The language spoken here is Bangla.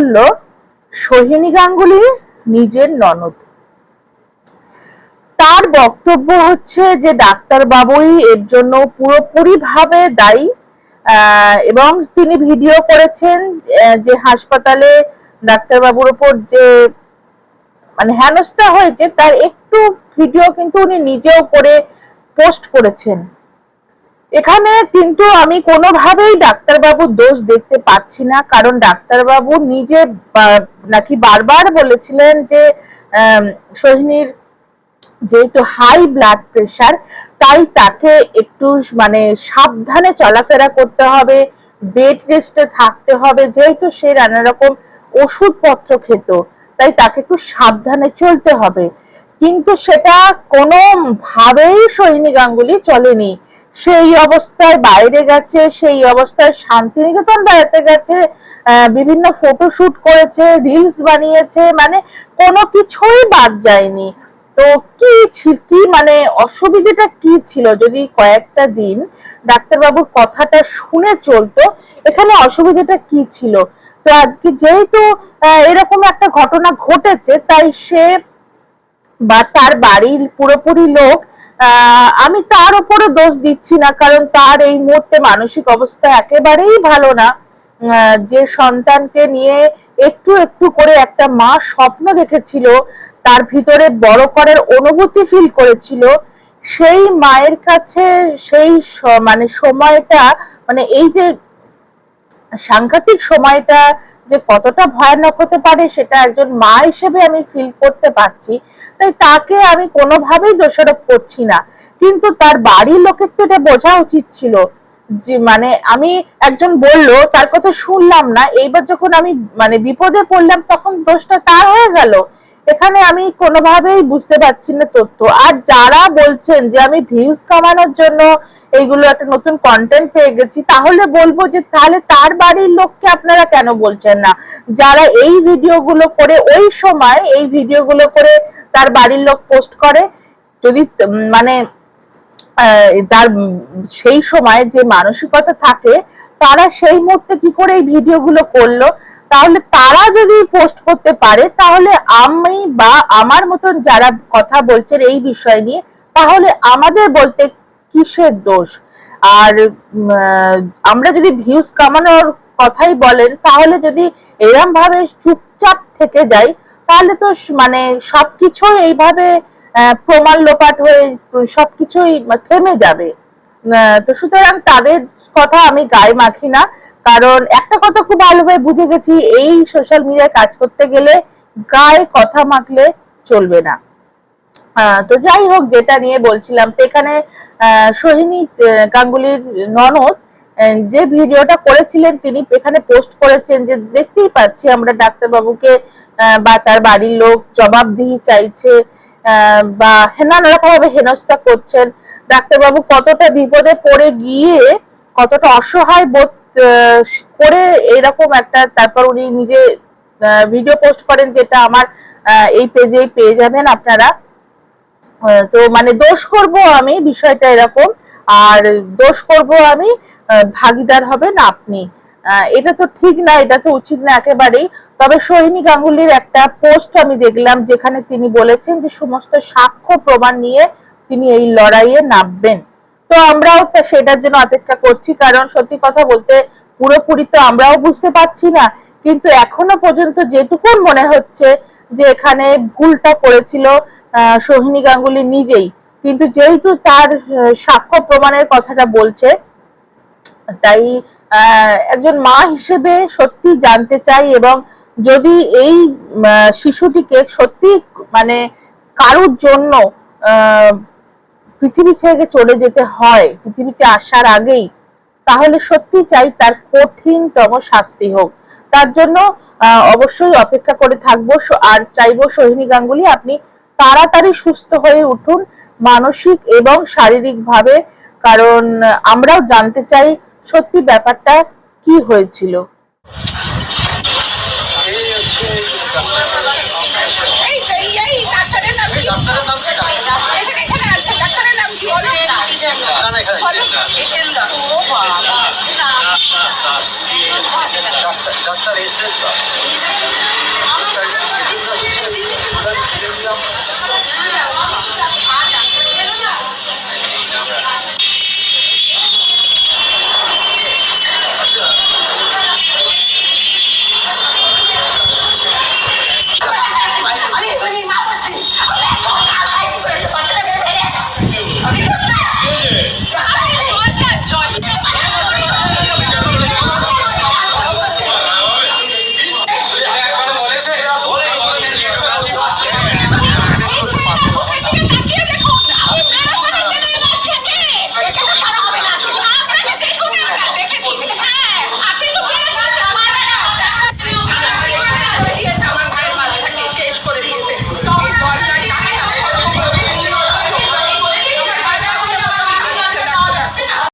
বলল সোহিনী গাঙ্গুলি, নিজের ননদ। তার বক্তব্য হচ্ছে যে ডাক্তার বাবুই এর জন্য পুরোপুরি ভাবে দায়ী এবং তিনি ভিডিও করেছেন যে হাসপাতালে ডাক্তারবাবুর উপর যে মানে হেনস্থা হয়েছে, তার একটু ভিডিও কিন্তু উনি নিজেও করে পোস্ট করেছেন। এখানে কিন্তু আমি কোনোভাবেই ডাক্তারবাবুর দোষ দেখতে পাচ্ছি না, কারণ ডাক্তারবাবু নিজে নাকি বারবার বলেছিলেন যে সোহিনীর যেহেতু হাই ব্লাড প্রেশার তাই তাকে একটু মানে সাবধানে চলাফেরা করতে হবে বেড রেস্টে থাকতে হবে, যেহেতু সে নানা রকম ওষুধপত্র খেত, তাই তাকে একটু সাবধানে চলতে হবে। কিন্তু সেটা কোনোভাবেই সোহিনী গাঙ্গুলি চলেনি। সেই অবস্থায় বাইরে গেছে, সেই অবস্থায় শান্তিনিকেতন বেড়াতে গেছে বিভিন্ন ফটোশুট করেছে রিলস বানিয়েছে মানে কোনো কিছুই বাদ যায়নি। তো কি কি মানে অসুবিধাটা কি ছিল? যদি কয়েকটা দিন ডাক্তারবাবুর কথাটা শুনে চলতো, এখানে অসুবিধাটা কি ছিল? তো আজকে যেহেতু এরকম একটা ঘটনা ঘটেছে, তাই সে বা তার বাড়ির পুরোপুরি লোক আমি তার উপরে দোষ দিচ্ছি না, কারণ তার এই মুহূর্তে মানসিক অবস্থা একেবারেই ভালো না। যে সন্তানকে নিয়ে একটু একটু করে একটা মা স্বপ্ন দেখেছিল, তার ভিতরে বড় করার অনুভূতি ফিল করেছিল, সেই মায়ের কাছে সেই মানে সময়টা মানে এই যে সাংঘাতিক সময়টা যে কতটা ভয়ানক হতে পারে সেটা একজন মা হিসেবে আমি ফিল করতে পারছি। তাই তাকে আমি কোনোভাবেই দোষারোপ করছি না। কিন্তু তার বাড়ির লোকের তো এটা বোঝা উচিত ছিল। যে মানে আমি একজন বলল, তার কথা শুনলাম না। এইবার যখন আমি মানে বিপদে পড়লাম, তখন দোষটা তার হয়ে গেল। এখানে আমি কোনোভাবেই বুঝতে পারছি না তথ্য। আর যারা বলছেন যে আমি ভিউজ কামানোর জন্য এইগুলো একটা নতুন কন্টেন্ট পেয়ে গেছি, তাহলে বলব যে তাহলে তার বাড়ির লোককে আপনারা কেন বলছেন না? যারা এই ভিডিওগুলো করে ওই সময় এই ভিডিওগুলো করে তার বাড়ির লোক পোস্ট করে, যদি মানে তার সেই সময় যে মানসিকতা থাকে, তারা সেই মুহূর্তে কি করে এই ভিডিওগুলো করল? তাহলে তারা যদি পোস্ট করতে পারে, তাহলে আমি বা আমার মতন যারা কথা বলছেন এই বিষয় নিয়ে, তাহলে আমাদের বলতে কিসের দোষ? আর আমরা যদি ভিউজ কামানোর কথাই বলেন, তাহলে যদি এরম ভাবে চুপচাপ থেকে যাই, তাহলে তো মানে সবকিছুই এইভাবে প্রমাণ লোপাট হয়ে সবকিছুই থেমে যাবে। তো সুতরাং তাদের কথা আমি গায়ে মাখি না। কারণ একটা কথা খুব ভালোভাবে বুঝে গেছি, এই সোশ্যাল মিডিয়ায় কাজ করতে গেলে গায়ে কথা মাখলে চলবে না। তো যাই হোক, যেটা নিয়ে বলছিলাম তো এখানে সোহিনী গাঙ্গুলির ননদ যে ভিডিওটা করেছিলেন তিনি এখানে পোস্ট করেছেন যে দেখতেই পাচ্ছি আমরা ডাক্তারবাবুকে বা তার বাড়ির লোক জবাবদিহি চাইছে বা নানা রকম ভাবে হেনস্থা করছেন। ডাক্তারবাবু কতটা বিপদে পড়ে গিয়ে কতটা অসহায় বোধ করে এরকম একটা, তারপর উনি নিজে ভিডিও পোস্ট করেন যেটা আমার এই পেজেই পেয়ে যাবেন আপনারা। তো মানে দোষ করব আমি, বিষয়টা এরকম। আর দোষ করব আমি ভাগিদার হবেন আপনি। এটা তো ঠিক না, এটা তো উচিত না একেবারেই। তবে সোহিনী গাঙ্গুলির একটা পোস্ট আমি দেখলাম, যেখানে তিনি বলেছেন যে সমস্ত সাক্ষ্য প্রমাণ নিয়ে তিনি এই লড়াইয়ে নামবেন। তো আমরাও সেটার জন্য অপেক্ষা করছি, কারণ সত্যি কথা বলতে পুরোপুরি তো আমরাও বুঝতে পারছি না। কিন্তু এখনও পর্যন্ত যেটুকুন মনে হচ্ছে যে এখানে ভুলটা করেছিল সোহিনী গাঙ্গুলি নিজেই। কিন্তু যেহেতু তার সাক্ষ্য প্রমাণের কথাটা বলছে, তাই একজন মা হিসেবে সত্যি জানতে চাই এবং যদি এই শিশুটিকে সত্যি মানে কারোর জন্য পৃথিবী ছেড়ে চলে যেতে হয়, পৃথিবীতে আসার আগেই, তাহলে সত্যি চাই তার কঠিনতম শাস্তি হোক। তার জন্য অবশ্যই অপেক্ষা করে থাকব আর চাইব সোহিনী গাঙ্গুলি আপনি তাড়াতাড়ি সুস্থ হয়ে উঠুন, মানসিক এবং শারীরিক ভাবে কারণ আমরাও জানতে চাই সত্যি ব্যাপারটা কি হয়েছিল। 新的古法的，是的，是的，是的，是的，是的，是的，是的。